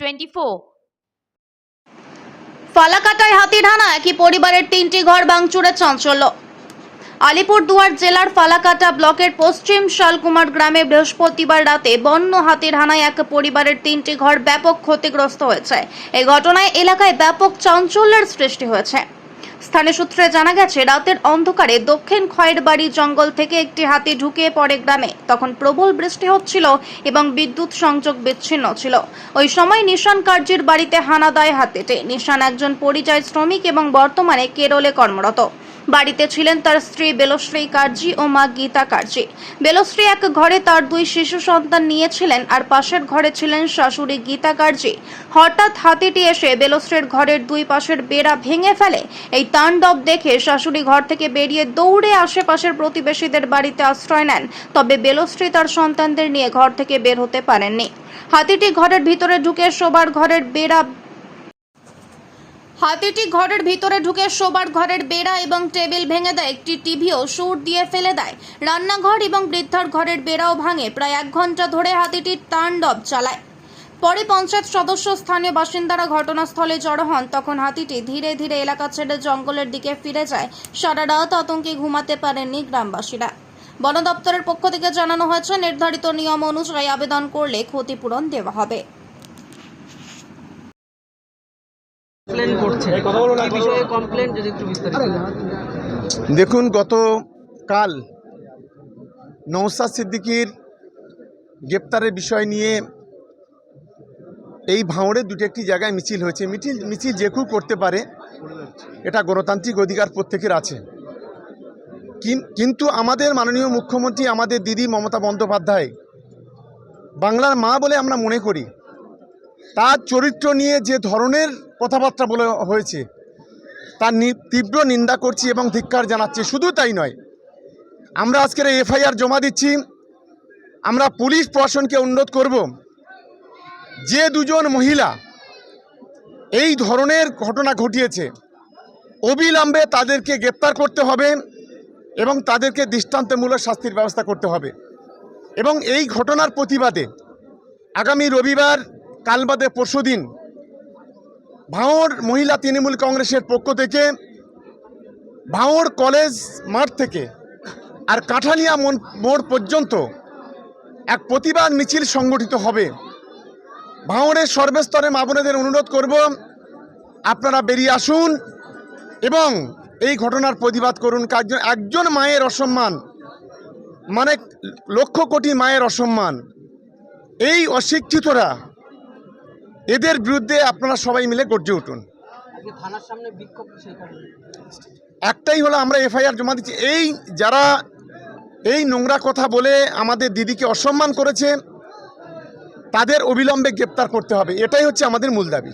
Twenty ফালাকাটায় হাতির ঢানা একই পরিবারের তিনটি ঘর ভাঙচুরের চাঞ্চল্য। আলিপুরদুয়ার জেলার ফালাকাটা ব্লকের পশ্চিম শালকুমার গ্রামে বৃহস্পতিবার রাতে বন্য হাতির হানায় এক পরিবারের তিনটি ঘর ব্যাপক ক্ষতিগ্রস্ত হয়েছে। এই ঘটনায় এলাকায় ব্যাপক চাঞ্চল্যের সৃষ্টি হয়েছে। স্থানীয় সূত্রে জানা গেছে, রাতের অন্ধকারে দক্ষিণ খয়েরবাড়ি জঙ্গল থেকে একটি হাতি ঢুকে পড়ে গ্রামে। তখন প্রবল বৃষ্টি হচ্ছিল এবং বিদ্যুৎ সংযোগ বিচ্ছিন্ন ছিল। ওই সময় নিশান কার্যের বাড়িতে হানা দেয় হাতিটি। নিশান একজন পরিযায়ী শ্রমিক এবং বর্তমানে কেরলে কর্মরত। বাড়িতে ছিলেন তার স্ত্রী বেলশ্রী কার্জি ও মা গীতা কার্জি। বেলশ্রী এক ঘরে তার দুই শিশু সন্তান নিয়েছিলেন আর পাশের ঘরে ছিলেন শাশুড়ি গীতা কার্জি। হঠাৎ হাতিটি এসে বেলশ্রীর ঘরের দুই পাশের বেড়া ভেঙে ফেলে। এই তাণ্ডব দেখে শাশুড়ি ঘর থেকে বেরিয়ে দৌড়ে আশেপাশের প্রতিবেশীদের বাড়িতে আশ্রয় নেন। তবে বেলশ্রী তার সন্তানদের নিয়ে ঘর থেকে বের হতে পারেননি। হাতিটি ঘরের ভিতরে ঢুকে শোবার ঘরের বেড়া হাতিটি ঘরের ভিতরে ঢুকে শোবার ঘরের বেড়া এবং টেবিল ভেঙে দেয়। একটি টিভিও সুর দিয়ে ফেলে দেয়। রান্নাঘর এবং বৃদ্ধার ঘরের বেড়াও ভাঙে। প্রায় এক ঘণ্টা ধরে হাতিটি তাণ্ডব চালায়। পরে পঞ্চায়েত সদস্য, স্থানীয় বাসিন্দারা ঘটনাস্থলে জড়ো হন। তখন হাতিটি ধীরে ধীরে এলাকা ছেড়ে জঙ্গলের দিকে ফিরে যায়। সারা রাত আতঙ্কে ঘুমাতে পারেননি গ্রামবাসীরা। বন দপ্তরের পক্ষ থেকে জানানো হয়েছে, নির্ধারিত নিয়ম অনুযায়ী আবেদন করলে ক্ষতিপূরণ দেওয়া হবে। কমপ্লেন করছে। কি বিষয়ে কমপ্লেন যদি একটু বিস্তারিত দেখুন, গতকাল নৌসাদ সিদ্দিকির গ্রেপ্তারের বিষয় নিয়ে এই ভাঁড়ে দুটি একটি জায়গায় মিছিল হয়েছে। মিছিল মিছিল যে কেউ করতে পারে, এটা গণতান্ত্রিক অধিকার প্রত্যেকের আছে। কিন- কিন্তু আমাদের মাননীয় মুখ্যমন্ত্রী, আমাদের দিদি মমতা বন্দ্যোপাধ্যায়, বাংলার মা বলে আমরা মনে করি তার চরিত্র নিয়ে যে ধরনের কথাবার্তা বলে হয়েছে, তার তীব্র নিন্দা করছি এবং ধিক্কার জানাচ্ছি, শুধু তাই নয়। আমরা আজকের এফআইআর জমা দিচ্ছি, আমরা পুলিশ প্রশাসনকে অনুরোধ করব, যে দুজন মহিলা এই ধরনের ঘটনা ঘটিয়েছে, অবিলম্বে তাদেরকে গ্রেপ্তার করতে হবে এবং তাদেরকে দৃষ্টান্তমূলক শাস্তির ব্যবস্থা করতে হবে। এবং এই ঘটনার প্রতিবাদে আগামী রবিবার কাল বাদে পরশুদিন ভাঙড় মহিলা তৃণমূল কংগ্রেসের পক্ষ থেকে ভাঙড় কলেজ মাঠ থেকে আর কাঠালিয়া মোড় পর্যন্ত এক প্রতিবাদ মিছিল সংগঠিত হবে। ভাঙড়ের সর্বস্তরে মা বোনেদের অনুরোধ করব, আপনারা বেরিয়ে আসুন এবং এই ঘটনার প্রতিবাদ করুন। কার্য- একজন মায়ের অসম্মান মানে লক্ষ কোটি মায়ের অসম্মান, এই অশিক্ষিতরা এদের বিরুদ্ধে আপনারা সবাই মিলে গর্জে উঠুন। একটাই হলো আমরা এফআইআর জমা দিচ্ছি। এই যারা এই নোংরা কথা বলে আমাদের দিদিকে অসম্মান করেছে তাদের অবিলম্বে গ্রেপ্তার করতে হবে। এটাই হচ্ছে আমাদের মূল দাবি।